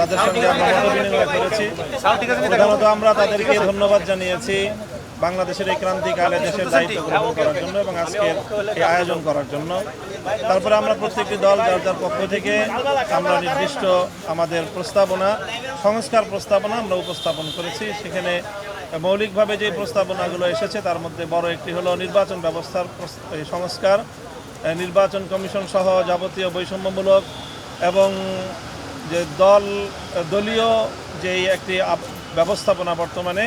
তাদের সঙ্গে আমরা মত বিনিময় করেছি। প্রধানত আমরা তাদেরকে ধন্যবাদ জানিয়েছি বাংলাদেশের এই ক্রান্তিকালে দেশের দায়িত্ব গ্রহণ করার জন্য এবং আজকের এই আয়োজন করার জন্য। তারপরে আমরা প্রত্যেকটি দল যার যার পক্ষ থেকে আমরা নির্দিষ্ট আমাদের প্রস্তাবনা সংস্কার প্রস্তাবনা আমরা উপস্থাপন করেছি। সেখানে মৌলিকভাবে যে প্রস্তাবনাগুলো এসেছে তার মধ্যে বড় একটি হলো নির্বাচন ব্যবস্থার সংস্কার নির্বাচন কমিশন সহ যাবতীয় বৈষম্যমূলক এবং যে দল, দলীয় যেই একটি ব্যবস্থাপনা বর্তমানে,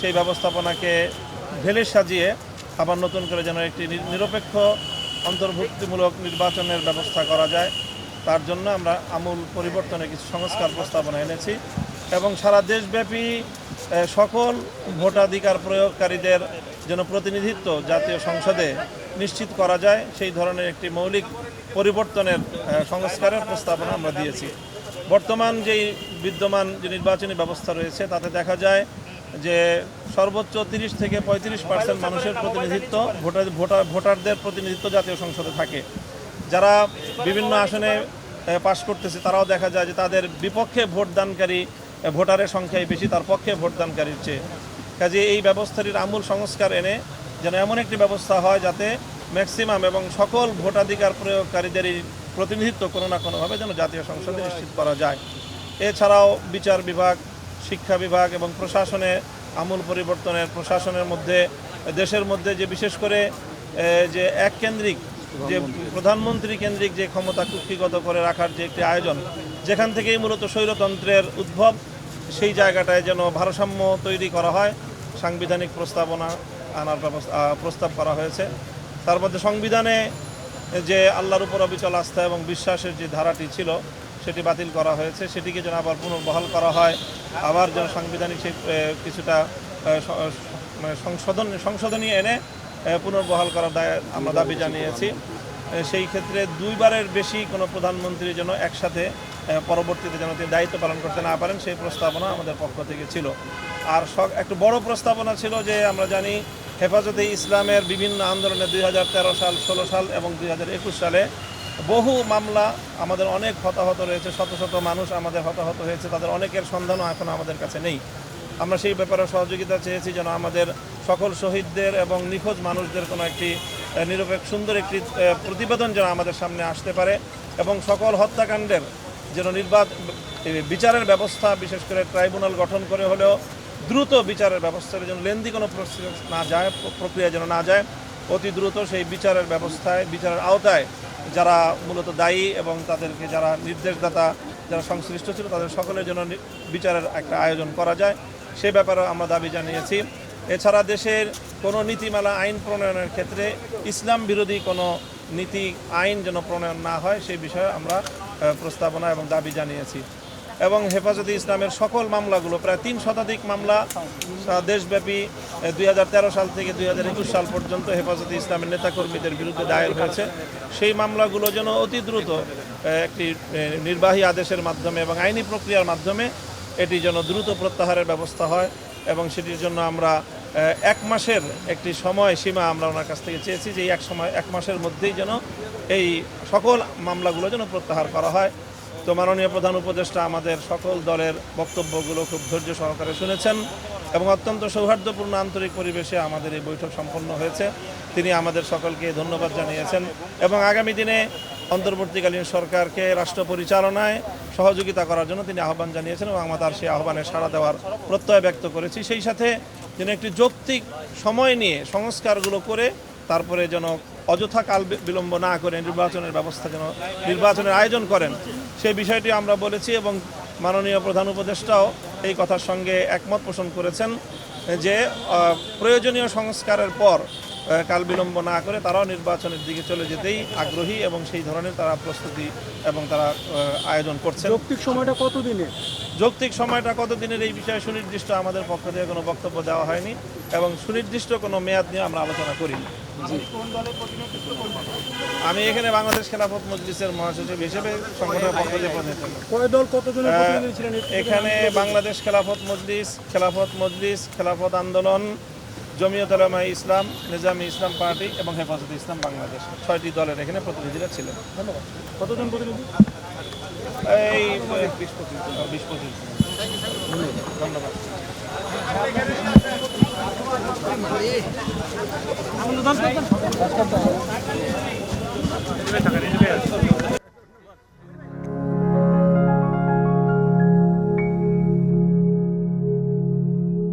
সেই ব্যবস্থাপনাকে ঢেলে সাজিয়ে আবার নতুন করে যেন একটি নিরপেক্ষ, অন্তর্ভুক্তিমূলক নির্বাচনের ব্যবস্থা করা যায়। তার জন্য আমরা আমূল পরিবর্তনে কিছু সংস্কার প্রস্তাবনা এনেছি এবং সারা দেশব্যাপী সকল ভোটাধিকার প্রয়োগকারীদের যেন প্রতিনিধিত্ব জাতীয় সংসদে নিশ্চিত করা যায়, সেই ধরনের একটি মৌলিক পরিবর্তনের সংস্কারের প্রস্তাবনা আমরা দিয়েছি। বর্তমান যেই বিদ্যমান যে নির্বাচনী ব্যবস্থা রয়েছে, তাতে দেখা যায় যে সর্বোচ্চ তিরিশ থেকে পঁয়ত্রিশ পার্সেন্ট মানুষের প্রতিনিধিত্ব, ভোটার ভোটার, ভোটারদের প্রতিনিধিত্ব জাতীয় সংসদে থাকে। যারা বিভিন্ন আসনে পাশ করতেছে, তারাও দেখা যায় যে তাদের বিপক্ষে ভোটদানকারী ভোটারের সংখ্যাই বেশি, তার পক্ষে ভোটদানকারীর চেয়ে। কাজে এই ব্যবস্থাটির আমূল সংস্কার এনে যেন এমন একটি ব্যবস্থা হয় যাতে ম্যাক্সিমাম এবং সকল ভোটাধিকার প্রয়োগকারীদেরই প্রতিনিধিত্ব কোনো না কোনোভাবে যেন জাতীয় সংসদে নিশ্চিত করা যায়। এছাড়াও বিচার বিভাগ, শিক্ষা বিভাগ এবং প্রশাসনে আমূল পরিবর্তনের প্রশাসনের মধ্যে, দেশের মধ্যে যে বিশেষ করে যে এক কেন্দ্রিক, যে প্রধানমন্ত্রী কেন্দ্রিক যে ক্ষমতা কুক্ষিগত করে রাখার যে একটি আয়োজন, যেখান থেকেই মূলত স্বৈরতন্ত্রের উদ্ভব, সেই জায়গাটায় যেন ভারসাম্য তৈরি করা হয়। সাংবিধানিক প্রস্তাবনা আনার ব্যবস্থা প্রস্তাব করা হয়েছে। তার মধ্যে সংবিধানে যে আল্লাহর উপর অবিচল আস্থা এবং বিশ্বাসের যে ধারাটি ছিল, সেটি বাতিল করা হয়েছে। সেটিকে যেন আবার পুনর্বহাল করা হয়। আবার যেন সাংবিধানিক সেই কিছুটা মানে সংশোধন, সংশোধনী এনে পুনর্বহাল করার দায় আমরা দাবি জানিয়েছি। সেই ক্ষেত্রে দুইবারের বেশি কোনো প্রধানমন্ত্রী যেন একসাথে পরবর্তীতে যেন তিনি দায়িত্ব পালন করতে না পারেন, সেই প্রস্তাবনা আমাদের পক্ষ থেকে ছিল। আর একটু বড় প্রস্তাবনা ছিল যে আমরা জানি হেফাজতে ইসলামের বিভিন্ন আন্দোলনে দুই হাজার তেরো সাল, ষোলো সাল এবং দুই হাজার একুশ সালে বহু মামলা আমাদের অনেক হতাহত রয়েছে, শত শত মানুষ আমাদের হতাহত হয়েছে, তাদের অনেকের সন্ধানও এখন আমাদের কাছে নেই। আমরা সেই ব্যাপারে সহযোগিতা চেয়েছি যেন আমাদের সকল শহীদদের এবং নিখোঁজ মানুষদের কোনো একটি নিরপেক্ষ, সুন্দর একটি প্রতিবেদন যেন আমাদের সামনে আসতে পারে এবং সকল হত্যাকাণ্ডের যেন নির্বাচ বিচারের ব্যবস্থা, বিশেষ করে ট্রাইব্যুনাল গঠন করে হলেও দ্রুত বিচারের ব্যবস্থার জন্য, লেন্দি কোনো প্রসেস না যায়, প্রক্রিয়া যেন না যায়, অতি দ্রুত সেই বিচারের ব্যবস্থায়, বিচারের আওতায় যারা মূলত দায়ী এবং তাদেরকে যারা নির্দেশদাতা, যারা সংশ্লিষ্ট ছিল, তাদের সকলের জন্য বিচারের একটা আয়োজন করা যায়। সে ব্যাপারেও আমরা দাবি জানিয়েছি। এছাড়া দেশের কোনো নীতিমালা, আইন প্রণয়নের ক্ষেত্রে ইসলাম বিরোধী কোনো নীতি, আইন যেন প্রণয়ন না হয় সেই বিষয়ে আমরা প্রস্তাবনা এবং দাবি জানিয়েছি। এবং হেফাজতে ইসলামের সকল মামলাগুলো, প্রায় তিন শতাধিক মামলা দেশব্যাপী দুই হাজার তেরো সাল থেকে দুই হাজার একুশ সাল পর্যন্ত হেফাজতে ইসলামের নেতাকর্মীদের বিরুদ্ধে দায়ের হয়েছে। সেই মামলাগুলো যেন অতি দ্রুত একটি নির্বাহী আদেশের মাধ্যমে এবং আইনি প্রক্রিয়ার মাধ্যমে এটি যেন দ্রুত প্রত্যাহারের ব্যবস্থা হয় এবং সেটির জন্য আমরা এক মাসের একটি সময় সীমা আমরা ওনার কাছ থেকে চেয়েছি যে এক সময়, এক মাসের মধ্যেই যেন এই সকল মামলাগুলো যেন প্রত্যাহার করা হয়। তো মাননীয় প্রধান উপদেষ্টা, আমাদের সকল দলের বক্তব্যগুলো খুব ধৈর্য সহকারে শুনেছেন এবং অত্যন্ত সৌহার্দ্যপূর্ণ আন্তরিক পরিবেশে আমাদের এই বৈঠক সম্পন্ন হয়েছে। তিনি আমাদের সকলকে ধন্যবাদ জানিয়েছেন এবং আগামী দিনে অন্তর্বর্তীকালীন সরকারকে রাষ্ট্র পরিচালনায় সহযোগিতা করার জন্য তিনি আহ্বান জানিয়েছেন এবং আমরা তার সেই আহ্বানে সাড়া দেওয়ার প্রত্যয় ব্যক্ত করেছি। সেই সাথে যেন একটি যৌক্তিক সময় নিয়ে সংস্কারগুলো করে তারপরে যেন অযথা কাল বিলম্ব না করে নির্বাচনের ব্যবস্থা যেন নির্বাচনের আয়োজন করেন সেই বিষয়টি আমরা বলেছি এবং মাননীয় প্রধান উপদেষ্টাও এই কথার সঙ্গে একমত পোষণ করেছেন যে প্রয়োজনীয় সংস্কারের পর কাল বিলম্ব না করে তারাও নির্বাচনের দিকে চলে যেতেই আগ্রহী এবং সেই ধরনের তারা প্রস্তুতি এবং তারা আয়োজন করছে যৌক্তিক সময়টা কত দিনে যৌক্তিক সময়টা কত দিনের এই বিষয়ে সুনির্দিষ্ট আমাদের পক্ষ থেকে কোনো বক্তব্য দেওয়া হয়নি এবং সুনির্দিষ্ট কোনো মেয়াদ নিয়ে আমরা আলোচনা করিনি। আমি এখানে বাংলাদেশ খেলাফত মজলিসের মহাসচিব হিসেবে সংগঠনের পক্ষ প্রতিনিধিত্ব থেকে এখানে বাংলাদেশ খেলাফত মজলিস খেলাফত মজলিস খেলাফত আন্দোলন জমিয়তলামাই ইসলাম নিজামি ইসলাম পার্টি এবং হেফাজত ইসলাম বাংলাদেশ ছয়টি দলের এখানে প্রতিনিধিরা ছিলেন। ধন্যবাদ। কতজন প্রতিনিধি? এই বিশ পঁচিশ ধন্যবাদ।